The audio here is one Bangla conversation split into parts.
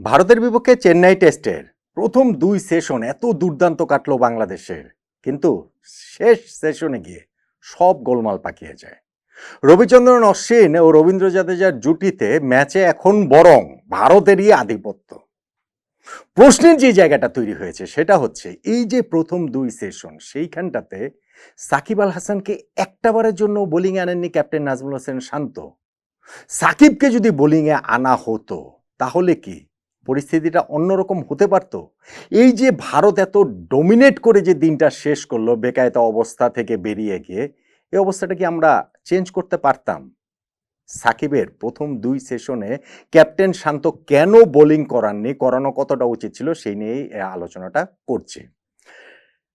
ভারতের বিপক্ষে চেন্নাই টেস্টের প্রথম দুই সেশন এত দুর্দান্ত কাটলো বাংলাদেশের। কিন্তু শেষ সেশনে গিয়ে সব গোলমাল পাকিয়ে যায়। রবিচন্দ্রন অশ্বিন ও রবীন্দ্র জাদেজার জুটিতে ম্যাচে এখন বরং ভারতেরই আধিপত্য। প্রশ্নের যে জায়গাটা তৈরি হয়েছে সেটা হচ্ছে এই যে প্রথম দুই সেশন, সেইখানটাতে সাকিব আল হাসানকে একটাবারের জন্য বোলিং আনেননি ক্যাপ্টেন নাজমুল হোসেন শান্ত। সাকিবকে যদি বোলিংয়ে আনা হতো, তাহলে কি পরিস্থিতিটা অন্যরকম হতে পারতো? এই যে ভারত এত ডোমিনেট করে যে দিনটা শেষ করল বেকায়তা অবস্থা থেকে বেরিয়ে গিয়ে, এই অবস্থাটা কি আমরা চেঞ্জ করতে পারতাম? সাকিবের প্রথম দুই সেশনে ক্যাপ্টেন শান্ত কেন বোলিং করাননি? করানো কতটা উচিত ছিল? সেই নিয়েই আলোচনাটা করছি।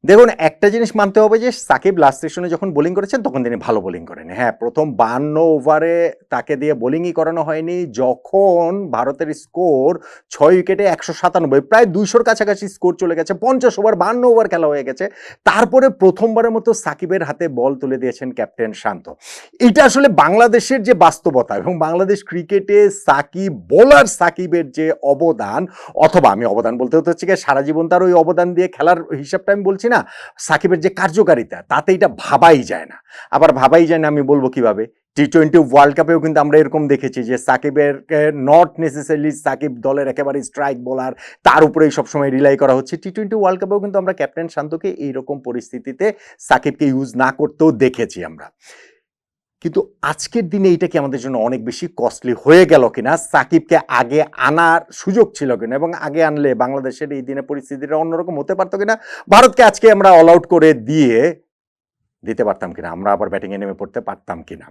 দেখুন, একটা জিনিস মানতে হবে যে, সাকিব লাস্ট সেশনে যখন বোলিং করেছেন, তখন তিনি ভালো বোলিং করেন হ্যাঁ প্রথম বান্ন ওভারে তাকে দিয়ে বোলিংই করানো হয়নি। যখন ভারতের স্কোর ছয় উইকেটে একশো সাতানব্বই, প্রায় দুইশোর কাছাকাছি স্কোর চলে গেছে, পঞ্চাশ ওভার বান্ন ওভার খেলা হয়ে গেছে। তারপরে প্রথমবারের মতো সাকিবের হাতে বল তুলে দিয়েছেন ক্যাপ্টেন শান্ত। এটা আসলে বাংলাদেশের যে বাস্তবতা এবং বাংলাদেশ ক্রিকেটে সাকিব বোলার সাকিবের যে অবদান, অথবা আমি অবদান বলতে হতে হচ্ছে কি, সারা জীবন তার ওই অবদান দিয়ে খেলার হিসাবটা আমি বলছি না, সাকিবের যে কার্যকারিতা, তাতে এটা ভাবাই যায় না। আবার ভাবাই যায় না, আমি বলব কীভাবে? টি টোয়েন্টি ওয়ার্ল্ড কাপেও কিন্তু আমরা এরকম দেখেছি যে সাকিবের নট নেসেসারিলি সাকিব দলের একেবারে স্ট্রাইক বলার তার উপরেই সবসময় রিলাই করা হচ্ছে। টি টোয়েন্টি ওয়ার্ল্ড কাপেও কিন্তু আমরা ক্যাপ্টেন শান্তকে এইরকম পরিস্থিতিতে সাকিবকে ইউজ না করতেও দেখেছি আমরা। কিন্তু আজকের দিনে এটা কি আমাদের জন্য অনেক বেশি কস্টলি হয়ে গেল কিনা? সাকিবকে আগে আনার সুযোগ ছিল কিনা? এবং আগে আনলে বাংলাদেশের এই দিনে পরিস্থিতিটা অন্যরকম হতে পারতো কিনা? ভারতকে আজকে আমরা অল আউট করে দিয়ে দিতে পারতাম কিনা? আমরা আবার ব্যাটিংয়ে নেমে পড়তে পারতাম কিনা?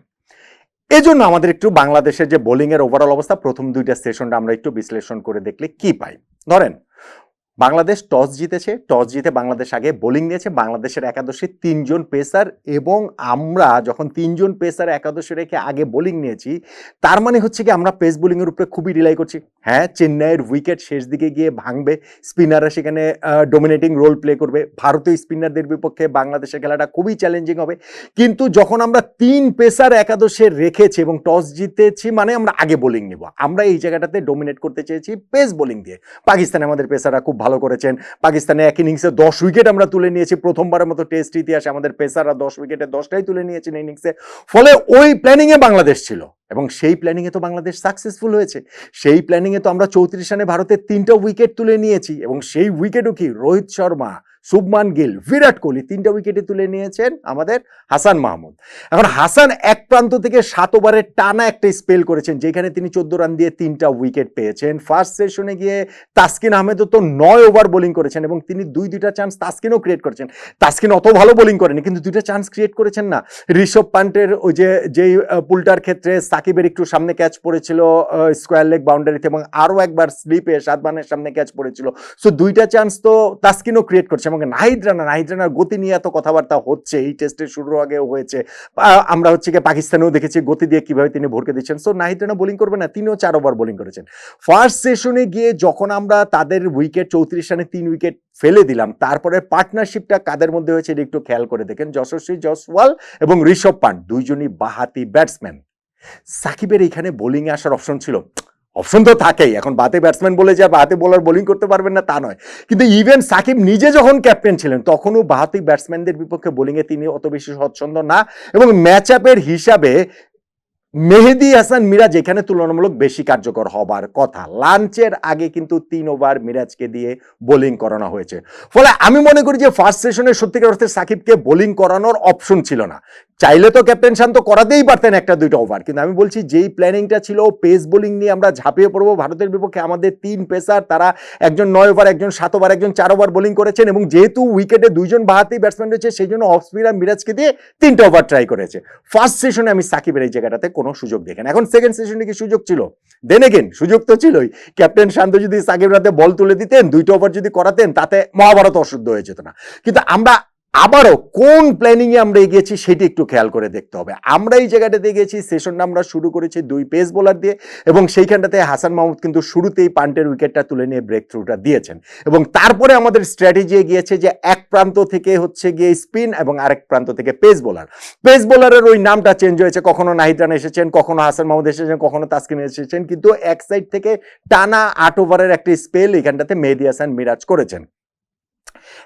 এজন্য আমাদের একটু বাংলাদেশের যে বোলিংয়ের ওভারঅল অবস্থা, প্রথম দুইটা সেশনটা আমরা একটু বিশ্লেষণ করে দেখলে কি পাই? ধরেন বাংলাদেশ টস জিতেছে, টস জিতে বাংলাদেশ আগে বোলিং নিয়েছে, বাংলাদেশের একাদশে তিনজন পেসার এবং আমরা যখন তিনজন পেসার একাদশে রেখে আগে বোলিং নিয়েছি, তার মানে হচ্ছে কি আমরা পেস বোলিংয়ের উপরে খুবই রিলাই করছি। হ্যাঁ চেন্নাইয়ের উইকেট শেষ দিকে গিয়ে ভাঙবে স্পিনাররা সেখানে ডোমিনেটিং রোল প্লে করবে, ভারতীয় স্পিনারদের বিপক্ষে বাংলাদেশের খেলাটা খুবই চ্যালেঞ্জিং হবে। কিন্তু যখন আমরা তিন পেসার একাদশে রেখেছি এবং টস জিতেছি মানে আমরা আগে বোলিং নিব। আমরা এই জায়গাটাতে ডোমিনেট করতে চেয়েছি পেস বোলিং দিয়ে। পাকিস্তানে আমাদের পেসাররা খুব ভালো করেছেন। পাকিস্তানে এক ইনিংসে দশ উইকেট আমরা তুলে নিয়েছি। প্রথমবারের মতো টেস্ট ইতিহাসে আমাদের পেসাররা দশ উইকেটে দশটাই তুলে নিয়েছেন ইনিংসে ফলে ওই প্ল্যানিংয়ে বাংলাদেশ ছিল। এবং সেই প্ল্যানিংয়ে তো বাংলাদেশ সাকসেসফুল হয়েছে। সেই প্ল্যানিংয়ে তো আমরা চৌত্রিশ রানে ভারতের তিনটা উইকেট তুলে নিয়েছি। এবং সেই উইকেটও কি? রোহিত শর্মা শুভমান গিল, বিরাট কোহলি তিনটা উইকেটে তুলে নিয়েছেন আমাদের হাসান মাহমুদ। এখন হাসান এক প্রান্ত থেকে সাত ওভারের টানা একটা স্পেল করেছেন, যেখানে তিনি চোদ্দ রান দিয়ে তিনটা উইকেট পেয়েছেন। ফার্স্ট সেশনে গিয়ে তাসকিন আহমেদও তো নয় ওভার বোলিং করেছেন এবং তিনি দুই দুইটা চান্স তাসকিনও ক্রিয়েট করেছেন। তাসকিন অত ভালো বোলিং করেনি, কিন্তু দুইটা চান্স ক্রিয়েট করেছেন না। ঋষভ পান্টের ওই যে, যেই পুলটার ক্ষেত্রে সাকিবের একটু সামনে ক্যাচ পড়েছিল স্কোয়ার লেগ বাউন্ডারিতে এবং আরও একবার স্লিপে সাতবানের সামনে ক্যাচ পড়েছিল। সো দুইটা চান্স তো তাসকিনও ক্রিয়েট করছে নাহিদ রানা নাহিদ রানার গতি নিয়ে এত কথাবার্তা হচ্ছে, এই টেস্টের শুরুর আগেও হয়েছে। আমরা হচ্ছে কি পাকিস্তানেও দেখেছি গতি দিয়ে কীভাবে তিনি ভরকে দিচ্ছেন। সো নাহিদ রানা বোলিং করবে না, তিনিও চার ওভার বোলিং করেছেন। ফার্স্ট সেশনে গিয়ে যখন আমরা তাদের উইকেট চৌত্রিশ রানে তিন উইকেট ফেলে দিলাম, তারপরে পার্টনারশিপটা কাদের মধ্যে হয়েছে এটা একটু খেয়াল করে দেখেন। যশস্বী জসওয়াল এবং ঋষভ পান্ট, দুইজনই বাহাতি ব্যাটসম্যান সাকিবের এখানে বোলিংয়ে আসার অপশন ছিল। অপশন তো থাকেই। এখন বাতে ব্যাটসম্যান বলে যে বাতে বোলার বোলিং করতে পারবেন না, তা নয়। কিন্তু ইভেন সাকিব নিজে যখন ক্যাপ্টেন ছিলেন, তখনও বাহাতি ব্যাটসম্যানদের বিপক্ষে বোলিংয়ে তিনি অত বেশি স্বচ্ছন্দ না এবং ম্যাচ আপের হিসাবে মেহেদি হাসান মিরাজ এখানে তুলনামূলক বেশি কার্যকর হবার কথা। লাঞ্চের আগে কিন্তু তিন ওভার মিরাজকে দিয়ে বোলিং করানো হয়েছে। ফলে আমি মনে করি যে ফার্স্ট সেশনে সত্যিকার অর্থে সাকিবকে বোলিং করানোর অপশন ছিল না। চাইলে তো ক্যাপ্টেন শান্ত করাতেই পারতেন একটা দুইটা ওভার। কিন্তু আমি বলছি, যেই প্ল্যানিংটা ছিল পেস বোলিং নিয়ে আমরা ঝাঁপিয়ে পড়ব ভারতের বিপক্ষে, আমাদের তিন পেসার, তারা একজন নয় ওভার, একজন সাত ওভার, একজন চার ওভার বোলিং করেছেন এবং যেহেতু উইকেটে দুইজন বাহাতি ব্যাটসম্যান রয়েছে, সেই জন্য অফ স্পিনার মিরাজকে দিয়ে তিনটা ওভার ট্রাই করেছে। ফার্স্ট সেশনে আমি সাকিবের এই জায়গাটাতে কোনো সুযোগ দেখেন এখন সেকেন্ড সেশনে কি সুযোগ ছিল? দেন এগেন সুযোগ তো ছিলই। ক্যাপ্টেন শান্ত যদি সাকিব রাতে বল তুলে দিতেন দুইটা ওভার যদি করাতেন, তাতে মহাভারত অশুদ্ধ হয়ে যেত না। কিন্তু আমরা আবারও কোন প্ল্যানিং এ আমরা এগিয়েছি সেটি একটু খেয়াল করে দেখতে হবে। আমরা এই জায়গাটাতে গেছি সেশনটা আমরা শুরু করেছি দুই পেস বোলার দিয়ে এবং সেইখানটাতে হাসান মাহমুদ কিন্তু শুরুতেই পান্টের উইকেটটা তুলে নিয়ে ব্রেক থ্রুটা দিয়েছেন। এবং তারপরে আমাদের স্ট্র্যাটেজি গিয়েছে যে এক প্রান্ত থেকে হচ্ছে গিয়ে স্পিন এবং আরেক প্রান্ত থেকে পেস বোলার পেস বোলারের ওই নামটা চেঞ্জ হয়েছে, কখনো নাহিদ রান এসেছেন, কখনো হাসান মাহমুদ এসেছেন, কখনো তাসকিন এসেছেন, কিন্তু এক সাইড থেকে টানা আট ওভারের একটি স্পেল এখানটাতে মেহেদি হাসান মিরাজ করেছেন।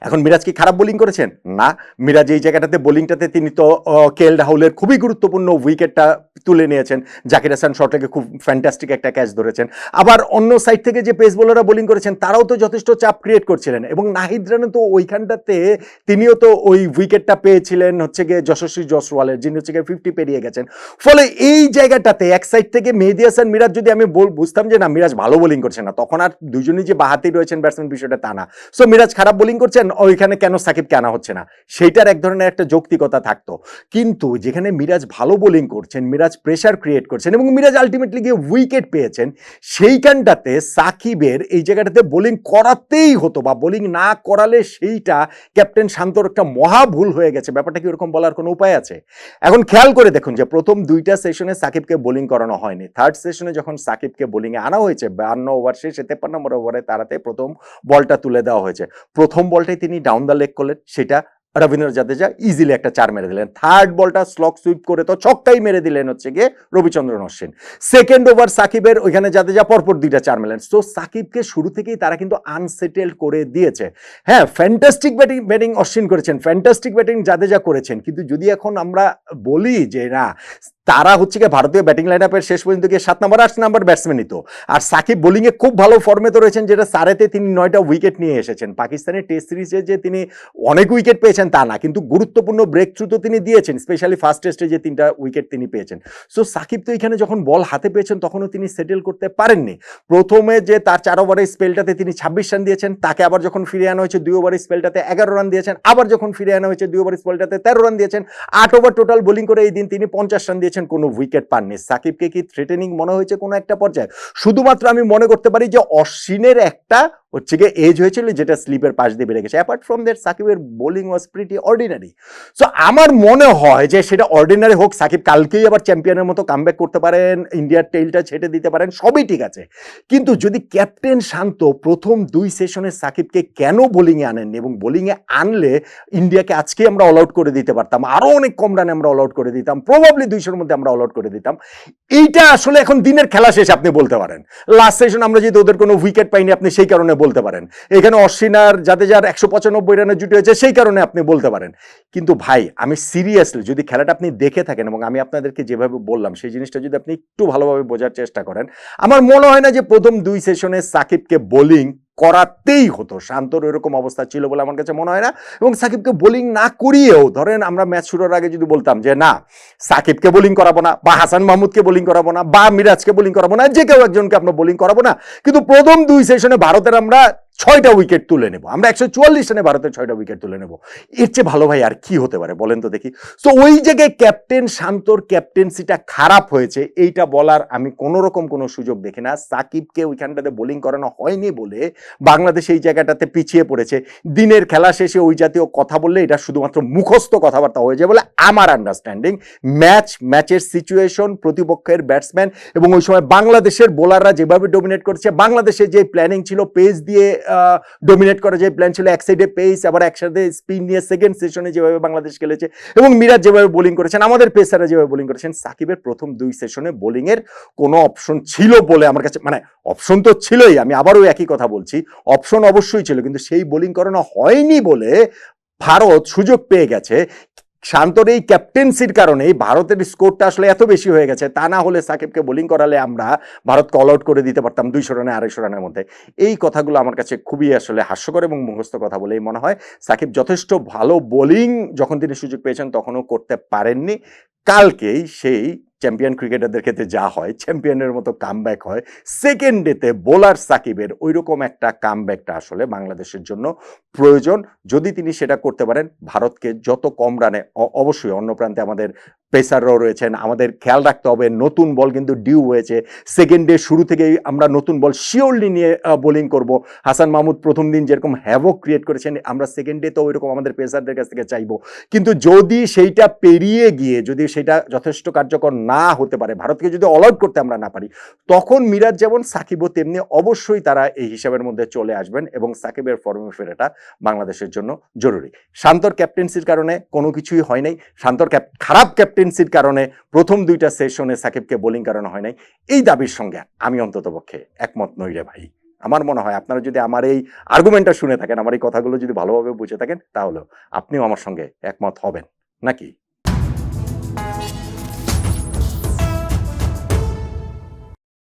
এখন মিরাজ কি খারাপ বোলিং করেছেন? না, মিরাজ এই জায়গাটাতে বোলিংটাতে তিনি তো কে এল রাহুলের খুবই গুরুত্বপূর্ণ উইকেটটা তুলে নিয়েছেন। জাকির হাসান শটটাকে খুব ফ্যান্টাস্টিক একটা ক্যাচ ধরেছেন। আবার অন্য সাইড থেকে যে পেস বোলাররা বোলিং করেছেন, তারাও তো যথেষ্ট চাপ ক্রিয়েট করছিলেন এবং নাহিদ রানও তো ওইখানটাতে তিনিও তো ওই উইকেটটা পেয়েছিলেন হচ্ছে গিয়ে যশস্বী জসওয়ালের যিনি হচ্ছে গিয়ে ফিফটি পেরিয়ে গেছেন। ফলে এই জায়গাটাতে এক সাইড থেকে মেহেদি হাসান, মিরাজ যদি আমি বল- বুঝতাম যে না, মিরাজ ভালো বোলিং করছে না, তখন আর দুজনই যে বাহাতি রয়েছেন ব্যাটসম্যান বিষয়টা তা না। সো মিরাজ খারাপ বোলিং করছেন ওইখানে কেন সাকিবকে আনা হচ্ছে না? সেইটার এক ধরনের একটা যৌক্তিকতা থাকতো। কিন্তু যেখানে মিরাজ ভালো বোলিং করছেন, মিরাজ প্রেশার ক্রিয়েট করছেন এবং মিরাজ আলটিমেটলি গিয়ে উইকেট পেয়েছেন, সেইখানটাতে সাকিবের এই জায়গাটাতে বোলিং করাতেই হতো বা বোলিং না করালে সেইটা ক্যাপ্টেন শান্তর একটা মহা ভুল হয়ে গেছে। ব্যাপারটা কি ওরকম বলার কোনো উপায় আছে? এখন খেয়াল করে দেখুন যে প্রথম দুইটা সেশনে সাকিবকে বোলিং করানো হয়নি। থার্ড সেশনে যখন সাকিবকে বোলিংয়ে আনা হয়েছে, বান্ন ওভার শেষে, তেপ্পান্ন নম্বর ওভারে তারাতে প্রথম বলটা তুলে দেওয়া হয়েছে। প্রথম বলটাই তিনি ডাউন দ্য লেগ করলেন, সেটা রবীন্দ্র জাদেজা ইজিলি একটা চার মেরে দিলেন। থার্ড বলটা স্লক সুইপ করে তো ছক্কাই মেরে দিলেন হচ্ছে গিয়ে রবিচন্দ্রন অশ্বিন। সেকেন্ড ওভার সাকিবের ওইখানে জাদেজা পরপর দুইটা চার মেলেন। তো সাকিবকে শুরু থেকেই তারা কিন্তু আনসেটেলড করে দিয়েছে। হ্যাঁ ফ্যান্টাস্টিক ব্যাটিং ব্যাটিং অশ্বিন করেছেন ফ্যান্টাস্টিক ব্যাটিং জাদেজা করেছেন। কিন্তু যদি এখন আমরা বলি যে না তারা হচ্ছে গিয়ে ভারতীয় ব্যাটিং লাইন আপের শেষ পর্যন্ত গিয়ে সাত নম্বর আট নম্বর ব্যাটসম্যানই তো আর সাকিব বোলিংয়ে খুব ভালো ফর্মে তো রয়েছেন, যেটা সারেতে তিনি নয়টা উইকেট নিয়ে এসেছেন। পাকিস্তানের টেস্ট সিরিজে যে তিনি অনেক উইকেট পেয়েছেন তা না, কিন্তু গুরুত্বপূর্ণ ব্রেক থ্রু তো তিনি দিয়েছেন স্পেশালি ফার্স্ট টেস্টে যে তিনটা উইকেট তিনি পেয়েছেন। সো সাকিব তো এখানে যখন বল হাতে পেয়েছেন, তখনও তিনি সেটেল করতে পারেননি। প্রথমে যে তার চার ওভারের স্পেলটাতে তিনি ছাব্বিশ রান দিয়েছেন, তাকে আবার যখন ফিরে আনা হয়েছে দুই ওভারের স্পেলটাতে এগারো রান দিয়েছেন, আবার যখন ফিরে আনা হয়েছে দুই ওভারের স্পেলটাতে তেরো রান দিয়েছেন, আট ওভার টোটাল বোলিং করে এই দিন তিনি পঞ্চাশ রান দিয়েছেন। কোনো উইকেট পাননি। সাকিবকে কি থ্রেটেনিং মনে হয়েছে কোনো একটা পর্যায়ে? শুধুমাত্র আমি মনে করতে পারি যে অশ্বিনের একটা হচ্ছে গিয়ে এজ হয়েছিল যেটা স্লিপের পাশ দিয়ে বেড়ে গেছে। অ্যাপার্ট ফ্রম দ্যাট সাকিবের bowling was pretty ordinary so আমার মনে হয় যে সেটা অর্ডিনারি হোক, সাকিব কালকেই আবার চ্যাম্পিয়নের মতো কামব্যাক করতে পারেন ইন্ডিয়ার টেইলটা ছেটে দিতে পারেন, সবই ঠিক আছে। কিন্তু যদি ক্যাপ্টেন শান্ত প্রথম দুই সেশনে সাকিবকে কেন বোলিংয়ে আনেননি এবং বোলিংয়ে আনলে ইন্ডিয়াকে আজকে আমরা অল আউট করে দিতে পারতাম আরও অনেক কম রানে আমরা অল আউট করে দিতাম প্রবাবলি দুইশোর মধ্যে আমরা অল আউট করে দিতাম। এইটা আসলে এখন দিনের খেলা শেষ আপনি বলতে পারেন। লাস্ট সেশন আমরা যদি ওদের কোনো উইকেট পাইনি, আপনি সেই কারণে বলতে পারেন। এখানে অশ্বিন আর যার একশো পঁচানব্বই রানের জুটি হয়েছে সেই কারণে আপনি বলতে পারেন। কিন্তু ভাই, আমি সিরিয়াসলি যদি খেলাটা আপনি দেখে থাকেন এবং আমি আপনাদেরকে যেভাবে বললাম, সেই জিনিসটা যদি আপনি একটু ভালোভাবে বোঝার চেষ্টা করেন, আমার মনে হয় না যে প্রথম দুই সেশনে সাকিবকে বোলিং করাতেই হতো। শান্তর এরকম অবস্থা ছিল বলে আমার কাছে মনে হয় না। এবং সাকিবকে বোলিং না করিয়েও, ধরেন আমরা ম্যাচ শুরুর আগে যদি বলতাম যে, না, সাকিবকে বোলিং করাবো না, বা হাসান মাহমুদকে বোলিং করাবো না, বা মিরাজকে বোলিং করাবো না, যে কেউ একজনকে আমরা বোলিং করাবো না। কিন্তু প্রথম দুই সেশনে ভারতের আমরা ছয়টা উইকেট তুলে নেব। আমরা একশো চুয়াল্লিশ রানে ভারতের ছয়টা উইকেট তুলে নেব। এর চেয়ে ভালো ভাই আর কি হতে পারে বলেন তো দেখি। তো ওই জায়গায় ক্যাপ্টেন শান্তর ক্যাপ্টেন্সিটা খারাপ হয়েছে, এইটা বলার আমি কোনো রকম কোনো সুযোগ দেখি না। সাকিবকে ওইখানটাতে বোলিং করানো হয়নি বলে বাংলাদেশ এই জায়গাটাতে পিছিয়ে পড়েছে। দিনের খেলা শেষে ওই জাতীয় কথা বললে এটা শুধুমাত্র মুখস্থ কথাবার্তা হয়ে যায় বলে আমার আন্ডারস্ট্যান্ডিং ম্যাচ ম্যাচের সিচুয়েশন প্রতিপক্ষের ব্যাটসম্যান এবং ওই সময় বাংলাদেশের বোলাররা যেভাবে ডোমিনেট করছে বাংলাদেশের যে প্ল্যানিং ছিল পেস দিয়ে ডোমিনেট করা যে প্ল্যান ছিল, এক সাইডে পেস আবার একসাথে স্পিন নিয়ে সেকেন্ড সেশনে যেভাবে বাংলাদেশ খেলেছে এবং মিরাজ যেভাবে বোলিং করেছেন, আমাদের পেসাররা যেভাবে বোলিং করেছেন, সাকিবের প্রথম দুই সেশনে বোলিংয়ের কোনো অপশন ছিল বলে আমার কাছে মানে অপশন তো ছিলই, আমি আবারও একই কথা বলছি অপশন অবশ্যই ছিল, কিন্তু সেই বোলিং করানো হয়নি বলে ভারত সুযোগ পেয়ে গেছে শান্তর এই ক্যাপ্টেন্সির কারণে ভারতের স্কোরটা আসলে এত বেশি হয়ে গেছে, তা না হলে সাকিবকে বোলিং করালে আমরা ভারতকে অল আউট করে দিতে পারতাম দুইশো রানে আড়াইশো রানের মধ্যে। এই কথাগুলো আমার কাছে খুবই আসলে হাস্যকর এবং মুখস্থ কথা বলেই মনে হয়। সাকিব যথেষ্ট ভালো বোলিং যখন তিনি সুযোগ পেয়েছেন তখনও করতে পারেননি। কালকেই সেই চ্যাম্পিয়ন ক্রিকেটারদের ক্ষেত্রে যা হয় চ্যাম্পিয়নের মতো কামব্যাক হয়। সেকেন্ড ডেতে বোলার সাকিবের ওই রকম একটা কামব্যাকটা আসলে বাংলাদেশের জন্য প্রয়োজন। যদি তিনি সেটা করতে পারেন, ভারতকে যত কম রানে অবশ্যই অন্য প্রান্তে আমাদের পেসাররাও রয়েছেন। আমাদের খেয়াল রাখতে হবে, নতুন বল কিন্তু ডিউ হয়েছে। সেকেন্ড ডে শুরু থেকেই আমরা নতুন বল শিওরলি নিয়ে বোলিং করব। হাসান মাহমুদ প্রথম দিন যেরকম হ্যাভক ক্রিয়েট করেছেন, আমরা সেকেন্ড ডে তো ওইরকম আমাদের পেসারদের কাছ থেকে চাইব। কিন্তু যদি সেইটা পেরিয়ে গিয়ে, যদি সেটা যথেষ্ট কার্যকর না হতে পারে, ভারতকে যদি অল আউট করতে আমরা না পারি, তখন মিরাজ যেমন সাকিবও তেমনি অবশ্যই তারা এই হিসাবের মধ্যে চলে আসবেন এবং সাকিবের ফর্মে ফেরাটা বাংলাদেশের জন্য জরুরি। শান্তর ক্যাপ্টেন্সির কারণে কোনো কিছুই হয় নাই, শান্তর খারাপ ক্যাপ্টেন্সির কারণে প্রথম দুইটা সেশনে সাকিবকে বোলিং করানো হয় নাই। এই দাবির সঙ্গে আমি অন্ততপক্ষে একমত নই রে ভাই। আমার মনে হয় আপনারা যদি আমার এই আর্গুমেন্টটা শুনে থাকেন, আমার এই কথাগুলো যদি ভালোভাবে বুঝে থাকেন তাহলে আপনিও আমার সঙ্গে একমত হবেন। নাকি?